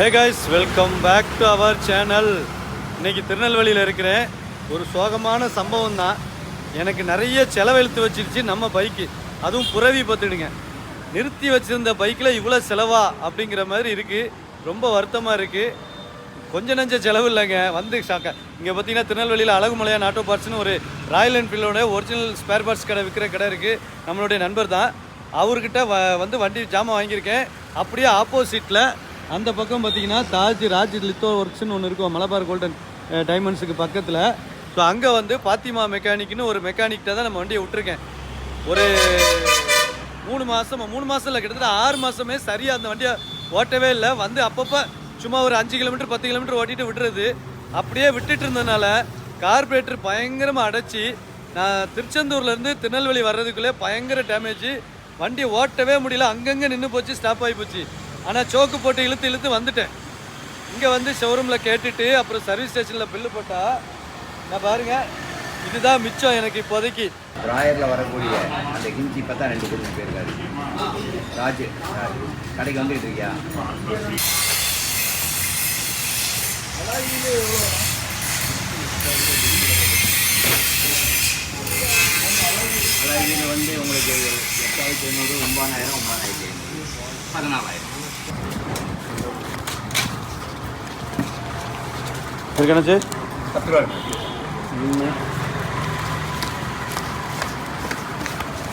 Hey guys welcome back to our channel இன்னைக்கு திருநெல்வேலியில் இருக்கிறேன். ஒரு சோகமான சம்பவம் தான். எனக்கு நிறைய செலவெழுத்து வச்சிருச்சு நம்ம பைக்கு. அதுவும் புறவி பார்த்துடுங்க நிறுத்தி வச்சிருந்த பைக்கில் இவ்வளோ செலவா அப்படிங்கிற மாதிரி இருக்குது ரொம்ப வருத்தமாக இருக்குது கொஞ்சம் நஞ்ச செலவு இல்லைங்க. வந்து ஷாக்க. இங்கே பார்த்தீங்கன்னா திருநெல்வேலியில் அழகுமலையான் ஆட்டோ பார்ட்ஸ்னு ஒரு ராயல் என்ஃபீல்டோட ஒரிஜினல் ஸ்பேர் பார்ட்ஸ் கடை விற்கிற கடை இருக்குது நம்மளுடைய நண்பர் தான். அவர்கிட்ட வ வந்து வண்டி ஜாமான் வாங்கியிருக்கேன். அப்படியே ஆப்போசிட்டில் அந்த பக்கம் பார்த்தீங்கன்னா தாஜ் ராஜ் லித்தோ ஒர்க்ஸ்னு ஒன்று இருக்கும். மலபார் கோல்டன் டைமண்ட்ஸுக்கு பக்கத்தில். ஸோ அங்கே வந்து பாத்திமா மெக்கானிக்னு ஒரு மெக்கானிக்கிட்ட தான் நம்ம வண்டியை விட்டுருக்கேன். ஒரு மூணு மாதம் மூணு மாதம் இல்லை கிட்டத்தட்ட ஆறு மாதமே சரியாக அந்த வண்டியை ஓட்டவே இல்லை. வந்து அப்பப்போ சும்மா ஒரு அஞ்சு கிலோமீட்டர் பத்து கிலோமீட்டர் ஓட்டிட்டு விட்டுறது. அப்படியே விட்டுட்டு இருந்ததுனால கார்பரேட்டர் பயங்கரமாக அடைச்சி நான் திருச்செந்தூர்லேருந்து திருநெல்வேலி வர்றதுக்குள்ளே பயங்கர டேமேஜ் வண்டி ஓட்டவே முடியல. அங்கங்கே நின்று போச்சு ஸ்டாப் ஆகி போச்சு. ஆனால் சோக்கு போட்டு இழுத்து இழுத்து வந்துட்டேன். இங்கே வந்து ஷோரூமில் கேட்டுட்டு அப்புறம் சர்வீஸ் ஸ்டேஷனில் பில்லு போட்டால் நான் பாருங்க இதுதான் மிச்சம் எனக்கு இப்போதைக்கு. ராயரில் வரக்கூடிய அந்த கிஞ்சி பார்த்தா ரெண்டு குடும்பம் போயிருக்காரு. ராஜு கடைக்கு வந்துட்டு இருக்கியா? அதாவது வந்து உங்களுக்கு எட்டாயிரத்தி ஐநூறு ஒன்பதாயிரம் ஒன்பதாயிரத்தி ஐநூறு. பதினாலாயிரம். இருக்கணுச்சு பத்து ரூபா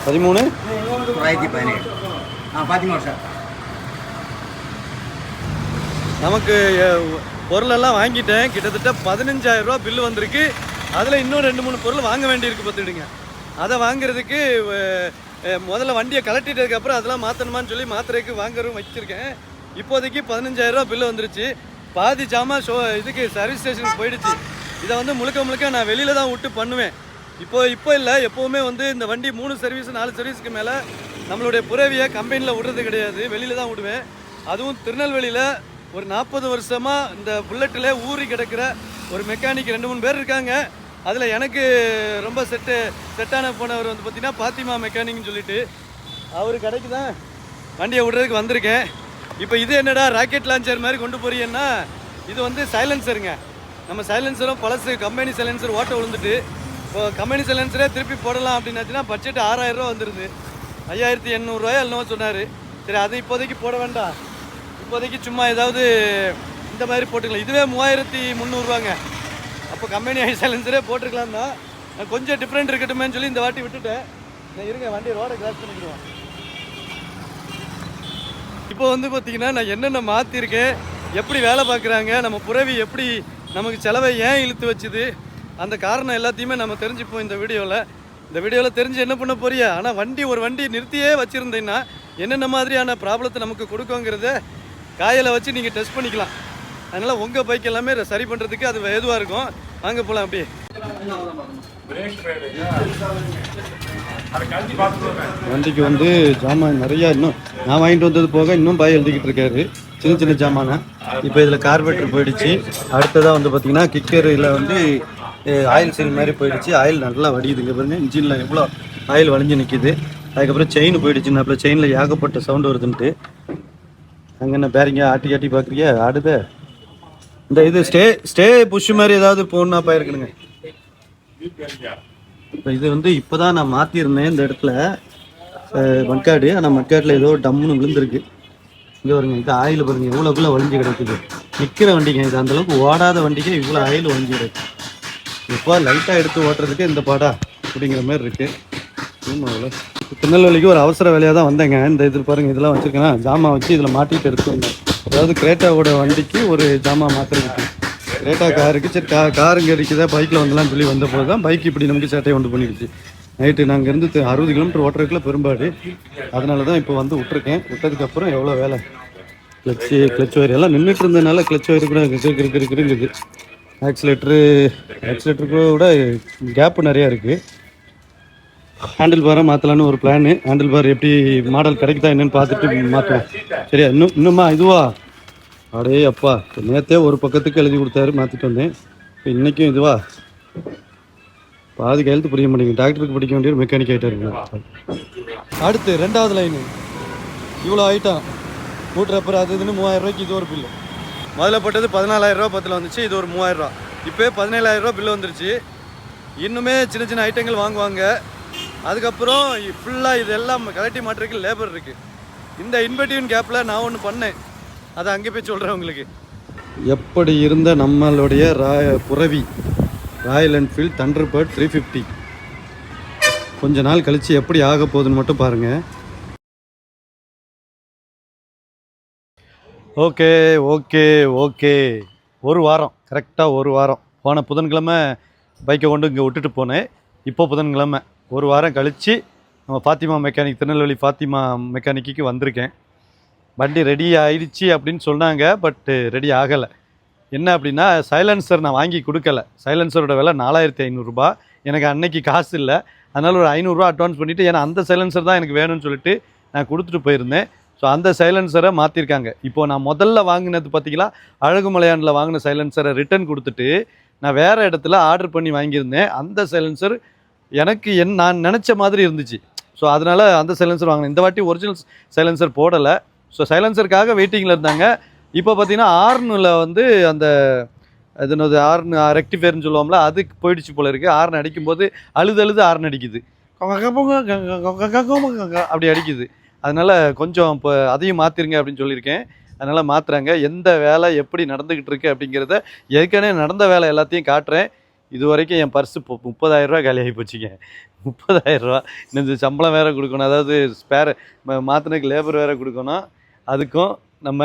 பதிமூணு தொள்ளாயிரத்தி பதினேழு ஆ சார் நமக்கு பொருளெல்லாம் வாங்கிட்டேன் கிட்டத்தட்ட பதினஞ்சாயிரம் ரூபா பில்லு வந்திருக்கு அதில் இன்னும் ரெண்டு மூணு பொருள் வாங்க வேண்டியிருக்கு பார்த்துடுங்க அதை வாங்குறதுக்கு முதல்ல வண்டியை கலட்டிட்டதுக்கப்புறம் அதெல்லாம் மாற்றணுமான்னு சொல்லி மாத்திரைக்கு வாங்குறதும் வச்சிருக்கேன் இப்போதைக்கு பதினஞ்சாயிரம் ரூபா பில்லு வந்துருச்சு. பாதி ஜாமான் ஷோ இதுக்கு சர்வீஸ் ஸ்டேஷனுக்கு போயிடுச்சு. இதை வந்து முழுக்க முழுக்க நான் வெளியில் தான் விட்டு பண்ணுவேன். இப்போ இப்போ இல்லை எப்போவுமே வந்து இந்த வண்டி மூணு சர்வீஸ் நாலு சர்வீஸ்க்கு மேலே நம்மளுடைய புறவியை கம்பெனியில் விடுறது கிடையாது. வெளியில் தான் விடுவேன். அதுவும் திருநெல்வேலியில் ஒரு நாற்பது வருஷமாக இந்த புல்லட்டில் ஊறி கிடக்கிற ஒரு மெக்கானிக் ரெண்டு மூணு பேர் இருக்காங்க. அதில் எனக்கு ரொம்ப செட்டு செட்டான போனவர் வந்து பார்த்திங்கன்னா பாத்திமா மெக்கானிக்னு சொல்லிட்டு. அவர் கடைக்கு தான் வண்டியை விடுறதுக்கு வந்திருக்கேன். இப்போ இது என்னடா ராக்கெட் லான்ச்சர் மாதிரி கொண்டு போறீங்கன்னா இது வந்து சைலன்சருங்க நம்ம சைலன்சரும் பழசு கம்பெனி சைலன்சர் ஓட்ட விழுந்துட்டு இப்போ கம்பெனி சைலன்சரே திருப்பி போடலாம் அப்படின்னாச்சுன்னா பட்ஜெட் ஆறாயிரம் ரூபா வந்துடுது ஐயாயிரத்தி எண்ணூறுரூவாயோ என்னவோ சொன்னார். சரி அது இப்போதைக்கு போட வேண்டாம். இப்போதைக்கு சும்மா ஏதாவது இந்த மாதிரி போட்டுக்கலாம். இதுவே மூவாயிரத்தி முந்நூறுவாங்க. அப்போ கம்பெனி சைலன்சரே போட்டுருக்கலாம் தான் கொஞ்சம் டிஃப்ரெண்ட் இருக்கட்டுமேன்னு சொல்லி இந்த வாட்டி விட்டுட்டேன். நான் இருங்க வண்டி ரோடை கிராஸ் பண்ணிக்கிடுவோம். இப்போ வந்து பார்த்தீங்கன்னா நான் என்னென்ன மாற்றிருக்கேன் எப்படி வேலை பார்க்குறாங்க நம்ம புறவி எப்படி நமக்கு செலவை ஏன் இழுத்து வச்சுது அந்த காரணம் எல்லாத்தையுமே நம்ம தெரிஞ்சுப்போம் இந்த வீடியோவில் இந்த வீடியோவில் தெரிஞ்சு என்ன பண்ண போறியா? ஆனால் வண்டி ஒரு வண்டி நிறுத்தியே வச்சுருந்தீங்கன்னா என்னென்ன மாதிரியான ப்ராப்ளத்தை நமக்கு கொடுக்குங்கிறத காயில் வச்சு நீங்கள் டெஸ்ட் பண்ணிக்கலாம். அதனால் உங்கள் பைக் எல்லாமே சரி பண்ணுறதுக்கு அது எதுவாக இருக்கும். வாங்க போகலாம் அப்படியே. வண்டிக்கு வந்து ஜாமான் நிறையா இன்னும் நான் வாங்கிட்டு வந்தது போக இன்னும் பாய் எழுதிக்கிட்டு இருக்காரு. சின்ன சின்ன ஜாமானை. இப்போ இதில் கார்பரேட்டர் போயிடுச்சு. அடுத்ததாக வந்து பார்த்தீங்கன்னா கிக்கரில் வந்து ஆயில் சீல் மாதிரி போயிடுச்சு. ஆயில் நல்லா வடியுதுங்க பாருங்க இன்ஜினில் எவ்வளோ ஆயில் வளைஞ்சு நிற்கிது அதுக்கப்புறம் செயின் போயிடுச்சு. அப்புறம் செயினில் ஏகப்பட்ட சவுண்டு வருதுன்ட்டு. அங்கே என்ன பேரிங்க ஆட்டி ஆட்டி பார்க்குறியா? ஆடுதே இந்த இது ஸ்டே ஸ்டே புஷ் மாதிரி ஏதாவது போகணுன்னா போயிருக்கணுங்க இப்போ இது வந்து இப்போதான் நான் மாற்றிருந்தேன் இந்த இடத்துல. அஹ், மட்காடு ஆனால் மட்காட்டில் ஏதோ டம்முன்னு விழுந்திருக்கு. இங்கே வருங்க இது ஆயில் பாருங்க இவ்வளோக்குள்ளே வலிஞ்சு கிடக்குது. நிற்கிற வண்டிங்க இது. அந்தளவுக்கு ஓடாத வண்டிக்கு இவ்வளோ ஆயில் வலிஞ்சு கிடக்கு. இப்போ லைட்டாக எடுத்து ஓட்டுறதுக்கு இந்த பாடா அப்படிங்கிற மாதிரி இருக்குது ஆமா, திருநெல்வேலிக்கு ஒரு அவசர வேலையாக தான் வந்தேங்க. இந்த இது பாருங்க இதெல்லாம் வச்சுருக்கேன்னா ஜாமான் வச்சு இதில் மாட்டிகிட்டு எடுத்து வந்தேன் அதாவது கிரேட்டாவோட வண்டிக்கு ஒரு ஜாமான் மாற்றுறதுக்கு கிரேட்டா காருக்கு சரி கா காருங்க இருக்குதா பைக்கில் வந்துலாம் சொல்லி வந்த போது தான் பைக் இப்படி நமக்கு சேட்டையை உண்டு பண்ணிடுச்சு நைட்டு நாங்கள் இருந்து அறுபது கிலோமீட்டர் ஓட்டுறதுக்குள்ள பெரும்பாடு. அதனால தான் இப்போ வந்து விட்டுருக்கேன். விட்டதுக்கப்புறம் எவ்வளோ வேலை? கிளச்சு கிளச் ஒயர் எல்லாம் நின்றுட்டு இருந்ததுனால கிளச் ஒயர் கூட கிருக்கு கிருக்கு கிருக்கு இருக்குது. ஆக்சிலேட்டரு ஆக்சிலேட்டருக்கு கூட கேப்பு நிறையா இருக்குது ஹேண்டில் பாரை மாற்றலான்னு ஒரு பிளான் ஹேண்டில் பார் எப்படி மாடல் கிடைக்குதா என்னன்னு பார்த்துட்டு மாற்றுவோம் சரியா? இன்னும் இன்னும்மா இதுவா? அடே அப்பா நேற்றே ஒரு பக்கத்துக்கு எழுதி கொடுத்தாரு மாற்றிட்டு வந்தேன். இப்போ இன்றைக்கும் இதுவா? பாதி கையெழுத்து புரிய மாட்டேங்குது. டாக்டருக்கு படிக்க வேண்டிய ஒரு மெக்கானிக் ஆகிட்டாருங்க அடுத்து ரெண்டாவது லைனு இவ்வளோ ஐட்டம் மூட்டர் அப்புறம் அது இதுன்னு மூவாயிரம் ரூபாய்க்கு இது ஒரு பில்லு முதல்ல போட்டது பதினாலாயிரம் ரூபா பத்தில் வந்துச்சு இது ஒரு மூவாயிரம் ரூபா இப்போயே பதினேழாயிரம் ரூபா பில்லு வந்துருச்சு. இன்னுமே சின்ன சின்ன ஐட்டங்கள் வாங்குவாங்க. அதுக்கப்புறம் ஃபுல்லாக இதெல்லாம் கலட்டி மாட்டுறதுக்கு லேபர் இருக்குது இந்த இன்வெர்டிவ் கேப்பில் நான் ஒன்று பண்ணேன். அதை அங்கே போய் சொல்கிறேன் உங்களுக்கு. எப்படி இருந்த நம்மளுடைய ராய புறவி royal enfield thunderbird three fifty கொஞ்ச நாள் கழித்து எப்படி ஆக போகுதுன்னு மட்டும் பாருங்கள் ஓகே ஓகே ஓகே. ஒரு வாரம் கரெக்டாக ஒரு வாரம். போன புதன்கிழமை பைக்கை கொண்டு இங்கே விட்டுட்டு போனேன். இப்போ புதன்கிழமை. ஒரு வாரம் கழித்து நம்ம ஃபாத்திமா மெக்கானிக் திருநெல்வேலி ஃபாத்திமா மெக்கானிக்கு வந்திருக்கேன். வண்டி ரெடி ஆயிடுச்சு அப்படின்னு சொன்னாங்க பட்டு ரெடி ஆகலை. என்ன அப்படின்னா சைலன்சர் நான் வாங்கி கொடுக்கல. சைலன்சரோட விலை நாலாயிரத்தி ஐநூறுரூபா எனக்கு அன்னைக்கு காசு இல்லை. அதனால் ஒரு ஐநூறுரூவா அட்வான்ஸ் பண்ணிவிட்டு ஏன்னா அந்த சைலன்சர் தான் எனக்கு வேணும்னு சொல்லிட்டு நான் கொடுத்துட்டு போயிருந்தேன். ஸோ அந்த சைலன்சரை மாற்றிருக்காங்க இப்போ நான் முதல்ல வாங்கினது பார்த்தீங்களா அழகுமலையானில் வாங்கின சைலன்சரை ரிட்டர்ன் கொடுத்துட்டு நான் வேறு இடத்துல ஆர்டர் பண்ணி வாங்கியிருந்தேன். அந்த சைலன்சர் எனக்கு என் நான் நினச்ச மாதிரி இருந்துச்சு. ஸோ அதனால் அந்த சைலன்சர் வாங்கினேன். இந்த வாட்டி ஒரிஜினல் சைலன்சர் போடலை. ஸோ சைலன்சருக்காக வெயிட்டிங்கில் இருந்தாங்க. இப்போ பார்த்தீங்கன்னா ஆர்னில் வந்து அந்த அது என்னது ஆர்ன் ரெக்டிஃபயர்னு சொல்லுவோம்ல அதுக்கு போயிடுச்சு போல இருக்குது ஆர்ன் அடிக்கும்போது அழுது அழுது ஆர்ன் அடிக்குது. அப்படி அடிக்குது. அதனால் கொஞ்சம் இப்போ அதையும் மாற்றிருங்க அப்படின்னு சொல்லியிருக்கேன். அதனால் மாற்றுறாங்க எந்த வேலை எப்படி நடந்துக்கிட்டு இருக்கு அப்படிங்கிறத ஏற்கனவே நடந்த வேலை எல்லாத்தையும் காட்டுறேன். இது வரைக்கும் என் பர்ஸு இப்போ முப்பதாயிரரூவா காலியாகி போச்சுங்க. முப்பதாயிரரூவா இந்த சம்பளம் வேறு கொடுக்கணும். அதாவது ஸ்பேர் மாற்றினதுக்கு லேபர் வேறு கொடுக்கணும். அதுக்கும் நம்ம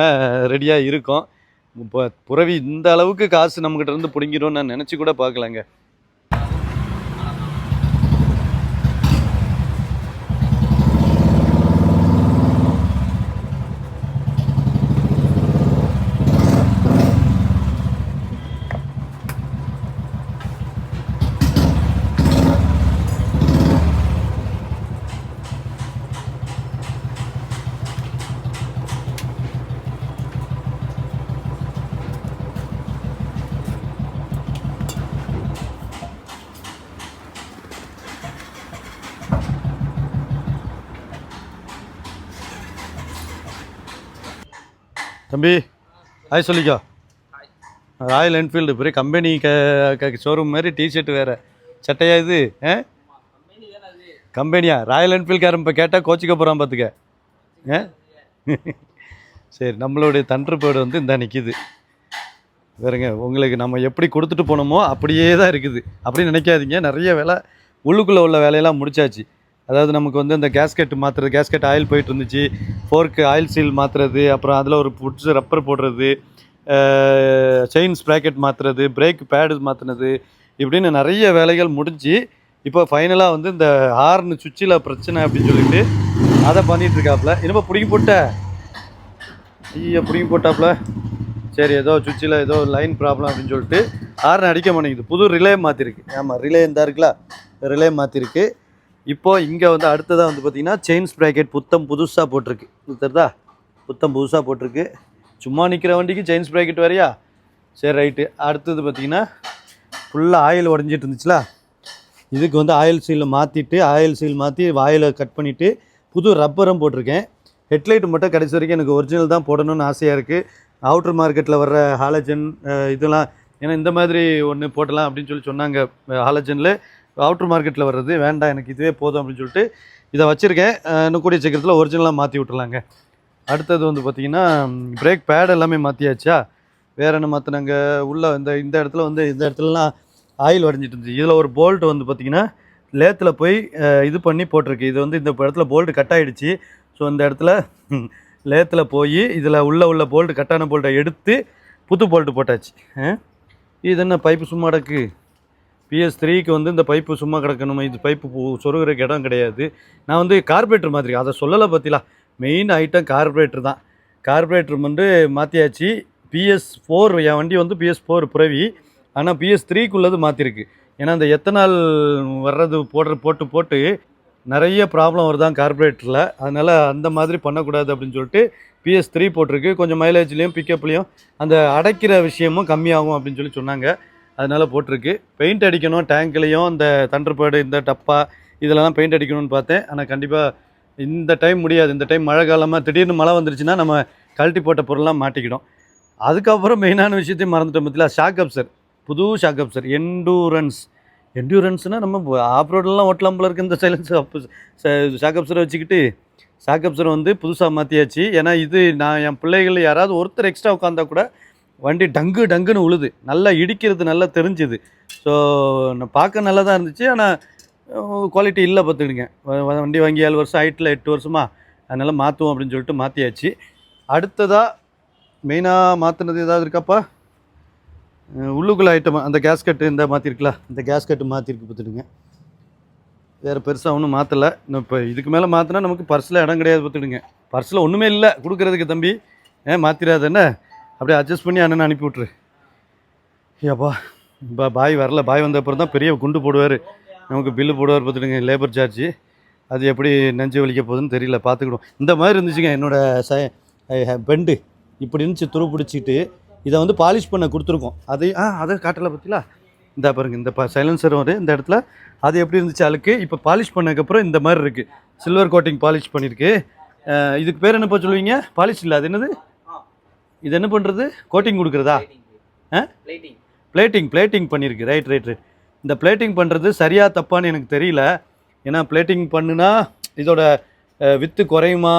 ரெடியாக இருக்கோம். இப்போ புறவி இந்த அளவுக்கு காசு நம்மக்கிட்ட இருந்து பிடிங்கிடும் நான் நினச்சி கூட பார்க்கலங்க. தம்பி ஹாய் சொல்லிக்கோ. ராயல் என்ஃபீல்டு பெரிய கம்பெனி க ஷோரூம் மாதிரி டிஷர்ட் வேறு. சட்டையா இது? ஆ? கம்பெனியா ராயல் என்ஃபீல்ட்காரன் இப்போ கேட்டால் கோச்சிக்க போகிறான் பார்த்துக்க ஆ? சரி நம்மளுடைய தண்டர்பேர்டு வந்து இந்த நிற்கிது வேறுங்க உங்களுக்கு நம்ம எப்படி கொடுத்துட்டு போனோமோ அப்படியே தான் இருக்குது. அப்படின்னு நினைக்காதீங்க. நிறைய வேலை உள்ளுக்குள்ளே உள்ள வேலையெல்லாம் முடிச்சாச்சு. அதாவது நமக்கு வந்து அந்த கேஸ்கெட் மாற்றுறது கேஸ்கெட் ஆயில் போயிட்டு இருந்துச்சு ஃபோர்க்கு ஆயில் சீல் மாற்றுறது அப்புறம் அதில் ஒரு புட்ஸ் ரப்பர் போடுறது செயின் ஸ்ப்ராக்கெட் மாற்றுறது பிரேக் பேடு மாற்றுனது இப்படின்னு நிறைய வேலைகள் முடிஞ்சு இப்போ ஃபைனலாக வந்து இந்த ஹார்னு சுவிட்சில் பிரச்சனை அப்படின்னு சொல்லிட்டு அதை பண்ணிகிட்டு இருக்காப்புல. இனிமே பிடிங்கி போட்ட? ஐயோ பிடிங்கி போட்டாப்புல. சரி ஏதோ சுவிட்சில் ஏதோ லைன் ப்ராப்ளம் அப்படின்னு சொல்லிட்டு ஹார்ன் அடிக்க மாட்டேங்குது. புது ரிலே மாற்றிருக்கு ஆமாம் ரிலே இருந்தா இருக்குல்ல ரிலே மாற்றிருக்கு இப்போ இங்கே வந்து அடுத்ததாக வந்து பார்த்தீங்கன்னா செயின் ஸ்ப்ராக்கெட் புத்தம் புதுசாக போட்டிருக்கு. இது புத்தம் புதுசாக போட்டிருக்கு. சும்மா நிற்கிற வண்டிக்கு செயின் ஸ்ப்ராக்கெட் வரையா சரி ரைட்டு அடுத்தது பார்த்தீங்கன்னா ஃபுல்லாக ஆயில் உடஞ்சிட்டு இருந்துச்சுல? இதுக்கு வந்து ஆயில் சீலை மாற்றிட்டு ஆயில் சீல் மாற்றி வாயிலை கட் பண்ணிவிட்டு புது ரப்பரும் போட்டிருக்கேன். ஹெட்லைட் மட்டும் கடைசி வரைக்கும் எனக்கு ஒரிஜினல் தான் போடணும்னு ஆசையாக இருக்குது அவுட்டர் மார்க்கெட்டில் வர்ற ஹாலஜன் இதெல்லாம் ஏன்னா இந்த மாதிரி ஒன்று போட்டலாம் அப்படின்னு சொல்லி சொன்னாங்க ஹாலஜனில் அவுட்டர் மார்க்கெட்டில் வர்றது வேண்டாம் எனக்கு இதுவே போதும் அப்படின்னு சொல்லிட்டு இதை வச்சுருக்கேன். இன்னும் கூடிய சீக்கிரத்தில் ஒரிஜினலாக மாற்றி விட்டுலாங்க அடுத்தது வந்து பார்த்திங்கன்னா பிரேக் பேட் எல்லாமே மாற்றியாச்சா வேறு என்ன மாற்றினாங்க உள்ளே இந்த இந்த இடத்துல வந்து இந்த இடத்துலலாம் ஆயில் வரைஞ்சிட்டு இருந்துச்சு. இதில் ஒரு போல்ட் வந்து பார்த்திங்கன்னா லேத்தில் போய் இது பண்ணி போட்டிருக்கு. இது வந்து இந்த இடத்துல போல்ட்டு கட் ஆகிடுச்சு ஸோ இந்த இடத்துல லேத்தில் போய் இதில் உள்ள உள்ள போல்ட்டு கட்டான போல்ட்டை எடுத்து புது போல்ட்டு போட்டாச்சு. இது என்ன பைப்பு சும்மா கிடக்கு? பிஎஸ் த்ரீக்கு வந்து இந்த பைப்பு சும்மா கிடக்கணும் இது பைப்பு சொருகிற இடம் கிடையாது. நான் வந்து கார்பரேட்டர் மாதிரி அதை சொல்லலை பற்றிலா மெயின் ஐட்டம் கார்பரேட்டர் தான். கார்பரேட்டர் வந்து மாற்றியாச்சு பிஎஸ் ஃபோர் என் வண்டி வந்து பிஎஸ் ஃபோர் புறவி ஆனால் பிஎஸ் த்ரீக்குள்ளது மாற்றிருக்கு ஏன்னா இந்த எத்தனால் வர்றது போடுற போட்டு போட்டு நிறைய ப்ராப்ளம் வருதான் கார்பரேட்டரில் அதனால் அந்த மாதிரி பண்ணக்கூடாது அப்படின்னு சொல்லிட்டு பிஎஸ் த்ரீ போட்டிருக்கு. கொஞ்சம் மைலேஜ்லேயும் பிக்கப்லேயும் அந்த அடைக்கிற விஷயமும் கம்மியாகும் அப்படின்னு சொல்லி சொன்னாங்க. அதனால் போட்டிருக்கு. பெயிண்ட் அடிக்கணும் டேங்க்லேயும் இந்த தண்டர்பேடு இந்த டப்பா இதெல்லாம் பெயிண்ட் அடிக்கணும்னு பார்த்தேன். ஆனால் கண்டிப்பாக இந்த டைம் முடியாது. இந்த டைம் மழை காலமாக திடீர்னு மழை வந்துருச்சுன்னா நம்ம கழட்டி போட்ட பொருள்லாம் மாட்டிக்கிடும். அதுக்கப்புறம் மெயினான விஷயத்தையும் மறந்துட்டோம் பத்தில ஷாக் அப்சர் புது ஷாக் அப்சர் எண்டூரன்ஸ் எண்டூரன்ஸ்னால் நம்ம ஆஃப் ரோடெலாம் ஓட்டலாம் போல இருக்கு இந்த சைலன்ஸ் அப் ஷாக் அப்சரை வச்சுக்கிட்டு ஷாக் அப்சர் வந்து புதுசாக மாற்றியாச்சு ஏன்னா இது நான் என் பிள்ளைகள் யாராவது ஒருத்தர் எக்ஸ்ட்ரா உட்காந்தா கூட வண்டி டங்கு டங்குன்னு உழுது. நல்லா இடிக்கிறது நல்லா தெரிஞ்சுது. ஸோ நான் பார்க்க நல்லா தான் இருந்துச்சு ஆனால் குவாலிட்டி இல்லை பார்த்துக்கிடுங்க. வண்டி வாங்கி ஏழு வருஷம் ஆயிட்டில் எட்டு வருஷமா? அதனால் மாற்றுவோம் அப்படின்னு சொல்லிட்டு மாற்றியாச்சு அடுத்ததாக மெயினாக மாற்றினது ஏதாவது இருக்காப்பா? உள்ளுக்குள்ள ஐட்டம் அந்த கேஸ்கட்டு இந்த மாற்றிருக்கலாம் இந்த கேஸ்கட்டு மாற்றிருக்கு பார்த்துடுங்க. வேறு பெருசாக ஒன்றும் மாற்றலை இன்னும் இப்போ இதுக்கு மேலே மாற்றினா நமக்கு பர்ஸில் இடம் கிடையாது பார்த்துடுங்க. பர்ஸில் ஒன்றுமே இல்லை. கொடுக்குறதுக்கு தம்பி. ஏன் மாற்றிடாத என்ன? அப்படியே அட்ஜஸ்ட் பண்ணி அண்ணன் அனுப்பி விட்ரு ஏப்பா இப்போ பாய் வரல. பாய் வந்த அப்புறம் தான் பெரிய குண்டு போடுவார். நமக்கு பில்லு போடுவார் பார்த்துடுங்க லேபர் சார்ஜ் அது எப்படி நெஞ்சு வலிக்க போகுதுன்னு தெரியல பார்த்துக்கிடுவோம். இந்த மாதிரி இருந்துச்சுங்க என்னோடய ச பெண்டு இப்படி இருந்துச்சு துரு பிடிச்சிட்டு இதை வந்து பாலிஷ் பண்ண கொடுத்துருக்கோம். அதை ஆ அதை காட்டலை பார்த்தீங்களா இந்த பாருங்க இந்த ப சைலன்சர் வந்து இந்த இடத்துல அது எப்படி இருந்துச்சு அழுக்கு. இப்போ பாலிஷ் பண்ணதுக்கப்புறம் இந்த மாதிரி இருக்குது சில்வர் கோட்டிங் பாலிஷ் பண்ணியிருக்கு இதுக்கு பேர் என்னப்பா சொல்லுவீங்க? பாலிஷ் இல்லை அது என்னது? இது என்ன பண்ணுறது கோட்டிங் கொடுக்குறதா? பிளேட்டிங் பிளேட்டிங் பண்ணியிருக்கு ரைட் ரைட் ரைட் இந்த பிளேட்டிங் பண்ணுறது சரியா தப்பான்னு எனக்கு தெரியல. ஏன்னா பிளேட்டிங் பண்ணுனா இதோட வித்து குறையுமா?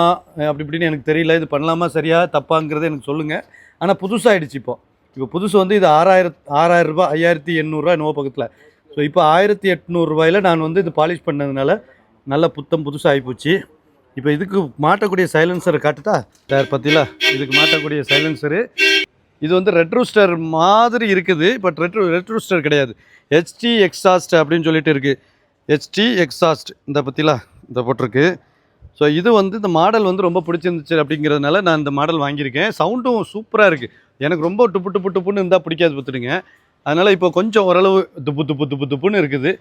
அப்படி இப்படின்னு எனக்கு தெரியல. இது பண்ணலாமா சரியா தப்பாங்கிறத எனக்கு சொல்லுங்கள் ஆனால் புதுசாகிடுச்சு இப்போ. இப்போ புதுசு வந்து இது ஆறாயிரத் ஆறாயிரம் ரூபாய் ஐயாயிரத்தி எண்ணூறுரூவா என்னவோ பக்கத்தில். ஸோ இப்போ ஆயிரத்தி எட்நூறுரூவாயில் நான் வந்து இது பாலிஷ் பண்ணதுனால நல்ல புத்தம் புதுசாக ஆகிப்போச்சு இப்போ இதுக்கு மாட்டக்கூடிய சைலன்சரை காட்டுதா? சார் பார்த்தீங்களா இதுக்கு மாட்டக்கூடிய சைலன்சரு இது வந்து ரெட்ரூஸ்டர் மாதிரி இருக்குது பட் ரெட்ரூ ரெட்ரூஸ்டர் கிடையாது. ஹெச்டி எக்ஸாஸ்ட் அப்படின்னு சொல்லிட்டு இருக்குது ஹெச்டி எக்ஸாஸ்ட் இந்த பற்றிலாம் இந்த போட்டிருக்கு. ஸோ இது வந்து இந்த மாடல் வந்து ரொம்ப பிடிச்சிருந்துச்சு அப்படிங்கிறதுனால நான் இந்த மாடல் வாங்கியிருக்கேன். சவுண்டும் சூப்பராக இருக்குது எனக்கு ரொம்ப டுப்பு டுப்பு டுப்புன்னு இருந்தால் பிடிக்காது பார்த்துடுங்க. அதனால் இப்போ கொஞ்சம் ஓரளவு துப்பு துப்பு துப்பு துப்புன்னு இருக்குது.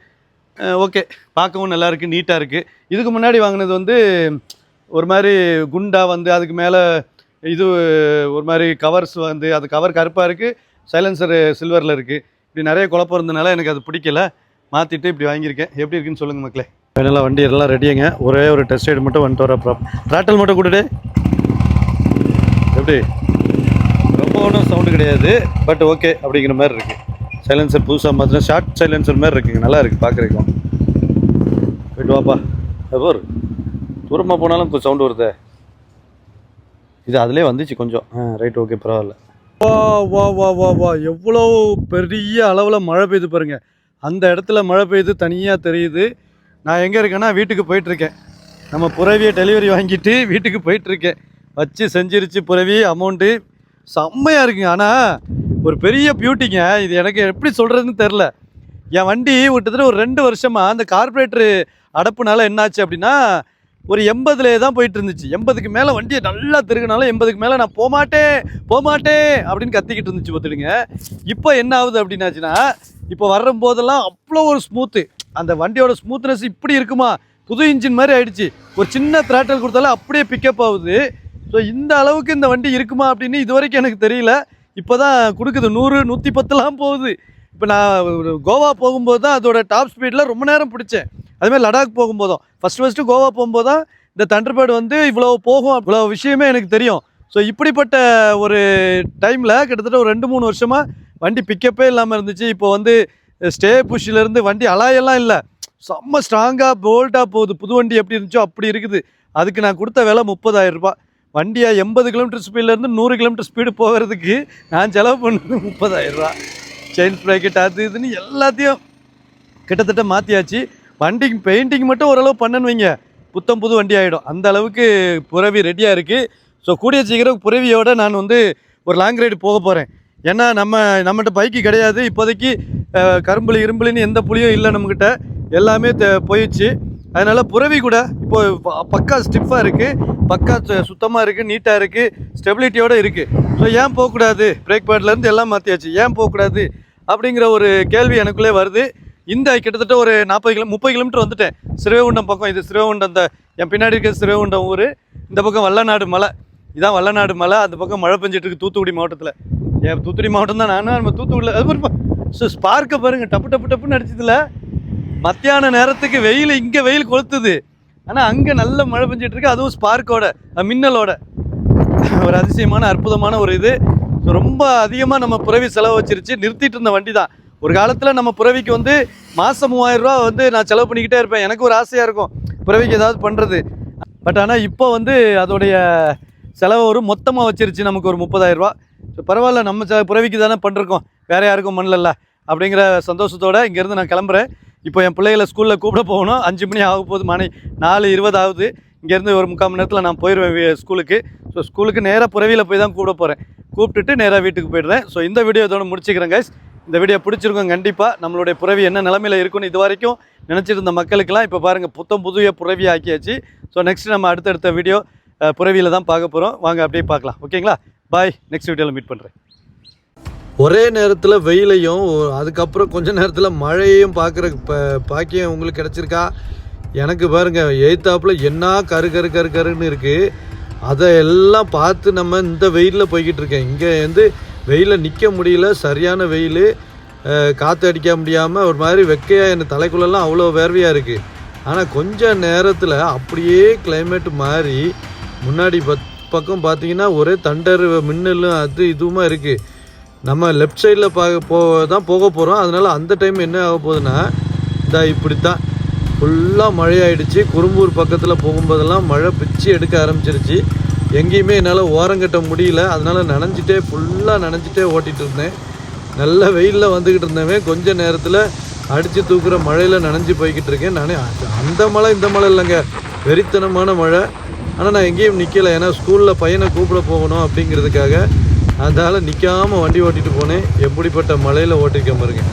ஓகே. பார்க்கவும் நல்லா இருக்குது நீட்டாக இருக்குது இதுக்கு முன்னாடி வாங்கினது வந்து ஒரு மாதிரி குண்டாக வந்து அதுக்கு மேலே இது ஒரு மாதிரி கவர்ஸ் வந்து அது கவர் கருப்பாக இருக்குது சைலன்சர் சில்வரில் இருக்குது இப்படி நிறைய குழப்பம் இருந்தனால எனக்கு அது பிடிக்கல. மாற்றிட்டு இப்படி வாங்கியிருக்கேன். எப்படி இருக்குன்னு சொல்லுங்கள் மக்களே. ஃபைனலாக வண்டி எல்லாம் ரெடியாங்க ஒரே ஒரு டெஸ்ட் ரைடு மட்டும் வந்துட்டு வர ப்ராப் ட்ராட்டல் மட்டும் கொடுடு. எப்படி? ரொம்ப ஒன்றும் சவுண்டு கிடையாது. பட் ஓகே அப்படிங்கிற மாதிரி இருக்குது சைலன்சர் புதுசாக மாற்றினா ஷார்ட் சைலன்சர் மாதிரி இருக்குங்க. நல்லா இருக்குது பார்க்குறதுக்கும் போயிட்டு வாப்பா. அது தூரமாக போனாலும் இப்போ சவுண்டு வருதே. இது அதிலே வந்துச்சு கொஞ்சம். ஆ ரைட் ஓகே பரவாயில்ல. வா வா வா வா வா. எவ்வளோ பெரிய அளவில் மழை பெய்யுது பாருங்கள் அந்த இடத்துல மழை பெய்யுது தனியாக தெரியுது. நான் எங்கே இருக்கேன்னா வீட்டுக்கு போயிட்டுருக்கேன். நம்ம புறவியை டெலிவரி வாங்கிட்டு வீட்டுக்கு போயிட்டுருக்கேன். வச்சு செஞ்சிருச்சு புறவி அமௌண்ட்டு செம்மையாக இருக்குங்க. ஆனால் ஒரு பெரிய பியூட்டிங்க இது எனக்கு எப்படி சொல்கிறதுன்னு தெரில என் வண்டி கிட்டத்தட்ட ஒரு ரெண்டு வருஷமாக அந்த கார்பரேட்டரு அடப்புனால என்னாச்சு அப்படின்னா ஒரு எண்பதுலேயே தான் போயிட்டு இருந்துச்சு. எண்பதுக்கு மேலே வண்டியை நல்லா திருகினாலும் எண்பதுக்கு மேலே நான் போமாட்டேன் போமாட்டேன் அப்படின்னு கத்திக்கிட்டு இருந்துச்சு பார்த்துடுங்க இப்போ என்ன ஆகுது அப்படின்னாச்சுன்னா இப்போ வர்ற போதெல்லாம் அவ்வளோ ஒரு ஸ்மூத்து அந்த வண்டியோட ஸ்மூத்னஸ் இப்படி இருக்குமா? புது இன்ஜின் மாதிரி ஆயிடுச்சு. ஒரு சின்ன த்ராட்டல் கொடுத்தாலும் அப்படியே பிக்கப் ஆகுது. ஸோ இந்த அளவுக்கு இந்த வண்டி இருக்குமா அப்படின்னு இது வரைக்கும் எனக்கு தெரியல. இப்போ தான் கொடுக்குது. நூறு நூற்றி பத்துலாம் போகுது. இப்போ நான் கோவா போகும்போது தான் அதோட டாப் ஸ்பீடில் ரொம்ப நேரம் பிடிச்சேன். அதுமாதிரி லடாக் போகும்போதும். ஃபஸ்ட்டு ஃபஸ்ட்டு கோவா போகும்போது தான் இந்த தண்டர்பேர்டு வந்து இவ்வளோ போகும் இவ்வளோ விஷயமே எனக்கு தெரியும். ஸோ இப்படிப்பட்ட ஒரு டைமில் கிட்டத்தட்ட ஒரு ரெண்டு மூணு வருஷமாக வண்டி பிக்கப்பே இல்லாமல் இருந்துச்சு. இப்போ வந்து ஸ்டே புஷ்ஷிலேருந்து வண்டி அலாயெல்லாம் இல்லை. செம்ம ஸ்ட்ராங்காக போல்ட்டாக போகுது. புது வண்டி எப்படி இருந்துச்சோ அப்படி இருக்குது. அதுக்கு நான் கொடுத்த விலை முப்பதாயிரம் ரூபாய். வண்டியை எண்பது கிலோமீட்டர் ஸ்பீட்லேருந்து நூறு கிலோமீட்டர் ஸ்பீடு போகிறதுக்கு நான் செலவு பண்ணது முப்பதாயிரரூவா செயின் ப்ராக்கெட் அது இதுன்னு எல்லாத்தையும் கிட்டத்தட்ட மாற்றியாச்சு வண்டிக்கு பெயிண்டிங் மட்டும் ஓரளவு பண்ணன்னு வைங்க. புத்தம் புது வண்டி ஆகிடும் அந்த அளவுக்கு புறவி ரெடியாக இருக்குது ஸோ கூடிய சீக்கிரம் புறவியோட நான் வந்து ஒரு லாங் ரைடு போக போகிறேன் ஏன்னா நம்ம நம்மகிட்ட பைக்கு கிடையாது. இப்போதைக்கு கரும்புலி இரும்புலின்னு எந்த புளியும் இல்லை நம்மக்கிட்ட எல்லாமே போயிடுச்சு. அதனால் புறவி கூட இப்போ ப- பக்கா ஸ்டிஃபாக இருக்குது பக்கா சுத்தமாக இருக்குது நீட்டாக இருக்குது ஸ்டெபிலிட்டியோடு இருக்குது ஸோ ஏன் போகக்கூடாது? பிரேக் பேட்லேருந்து எல்லாம் மாற்றியாச்சு ஏன் போகக்கூடாது? அப்படிங்கிற ஒரு கேள்வி எனக்குள்ளே வருது. இந்த கிட்டத்தட்ட ஒரு நாற்பது கிலோ முப்பது கிலோமீட்டர் வந்துட்டேன். சிறுவைகுண்டம் பக்கம் இது சிறுவைகுண்டம் இந்த என் பின்னாடி இருக்கிற சிறுவைகுண்டம் ஊர். இந்த பக்கம் வல்லநாடு மலை. இதான் வல்லநாடு மலை. அந்த பக்கம் மழை பெஞ்சிட்டு இருக்கு தூத்துக்குடி மாவட்டத்தில். ஏன் தூத்துக்குடி மாவட்டம் தான் நானும் நம்ம தூத்துக்குடியில் அது ஒரு ஸோ ஸ்பார்க்கை பாருங்கள் டப்பு டப்பு டப்புன்னு அடிச்சதுல. மத்தியான நேரத்துக்கு வெயில் இங்கே வெயில் கொளுத்துது. ஆனால் அங்கே நல்ல மழை பெஞ்சிட்டு இருக்கு. அதுவும் ஸ்பார்க்கோட மின்னலோட. ஒரு அதிசயமான அற்புதமான ஒரு இது. ரொம்ப அதிகமாக நம்ம புறவி செலவு வச்சிருச்சு. நிறுத்திட்டு இருந்த வண்டி தான் ஒரு காலத்தில் நம்ம புறவிக்கு வந்து மாதம் மூவாயிரம் ரூபா வந்து நான் செலவு பண்ணிக்கிட்டே இருப்பேன். எனக்கு ஒரு ஆசையாக இருக்கும் புறவிக்கு ஏதாவது பண்ணுறது பட் ஆனால் இப்போ வந்து அதோடைய செலவு ஒரு மொத்தமாக வச்சிருச்சு. நமக்கு ஒரு முப்பதாயிரம் ரூபா ஸோ பரவாயில்ல. நம்ம புறவிக்கு தானே பண்ணிருக்கோம் வேறு யாருக்கும் பண்ணலல்ல. அப்படிங்கிற சந்தோஷத்தோட இங்கேருந்து நான் கிளம்புறேன். இப்போ என் பிள்ளைகளை ஸ்கூலில் கூப்பிட போகணும். அஞ்சு மணி ஆக போகுது மணி நாலு இருபது ஆகுது. இங்கேருந்து ஒரு முக்கால் மணி நேரத்தில் நான் போயிடுவேன் ஸ்கூலுக்கு. ஸோ ஸ்கூலுக்கு நேராக புறவியில் போய் தான் கூப்பிட போகிறேன் கூப்பிட்டுட்டு நேராக வீட்டுக்கு போயிடுறேன். ஸோ இந்த வீடியோ இதோட முடிச்சுக்கிறேன் கைஸ் இந்த வீடியோ பிடிச்சிருக்கோம் கண்டிப்பாக நம்மளுடைய புறவி என்ன நிலமையில இருக்குன்னு இது வரைக்கும் நினச்சிருந்த மக்களுக்கெல்லாம் இப்போ பாருங்கள் புத்தம் புதிய புறவி ஆக்கியாச்சு. ஸோ நெக்ஸ்ட் நம்ம அடுத்தடுத்த வீடியோ புறவியில் தான் பார்க்க போகிறோம் வாங்க அப்படியே பார்க்கலாம். ஓகேங்களா பாய் நெக்ஸ்ட் வீடியோவில் மீட் பண்ணுறேன் ஒரே நேரத்தில் வெயிலையும் அதுக்கப்புறம் கொஞ்ச நேரத்தில் மழையையும் பார்க்குற ப பாக்கியம் உங்களுக்கு கிடச்சிருக்கா? எனக்கு பாருங்கள் எய்த்தாப்பில் என்ன கரு கரு கரு கருன்னு இருக்குது அதை எல்லாம் பார்த்து நம்ம இந்த வெயிலில் போய்கிட்டு இருக்கேன். இங்கே வந்து வெயிலில் நிற்க முடியல சரியான வெயில். காற்று அடிக்க முடியாமல் ஒரு மாதிரி வெக்கையாக என் தலைக்குள்ளெல்லாம் அவ்வளோ வேர்வையாக இருக்குது ஆனால் கொஞ்ச நேரத்தில் அப்படியே கிளைமேட் மாறி முன்னாடி பத் பக்கம் பார்த்தீங்கன்னா ஒரே தண்டர் மின்னலும் அது இதுவுமா இருக்குது நம்ம லெஃப்ட் சைடில் பார்க்க போ தான் போக போகிறோம் அதனால் அந்த டைம் என்ன ஆக போகுதுன்னா இந்த இப்படி தான் ஃபுல்லாக மழையாயிடுச்சு குறும்பூர் பக்கத்தில் போகும்போதெல்லாம் மழை பிச்சு எடுக்க ஆரம்பிச்சிருச்சு. எங்கேயுமே என்னால் ஓரங்கட்ட முடியல. அதனால் நனைஞ்சிட்டே ஃபுல்லாக நனைஞ்சிட்டே ஓட்டிகிட்டு இருந்தேன். நல்ல வெயிலில் வந்துக்கிட்டு இருந்தவன். கொஞ்ச நேரத்தில் அடித்து தூக்குற மழையில் நனைஞ்சு போய்கிட்டு இருக்கேன். நானே அந்த மழை இந்த மழை இல்லைங்க. வெறித்தனமான மழை. ஆனால் நான் எங்கேயும் நிற்கலை ஏன்னா ஸ்கூலில் பையனை கூப்பிட போகணும் அப்படிங்கிறதுக்காக அதனால் நிற்காம வண்டி ஓட்டிகிட்டு போனேன். எப்படிப்பட்ட மலையில் ஓட்டிருக்கேன் பாருங்க.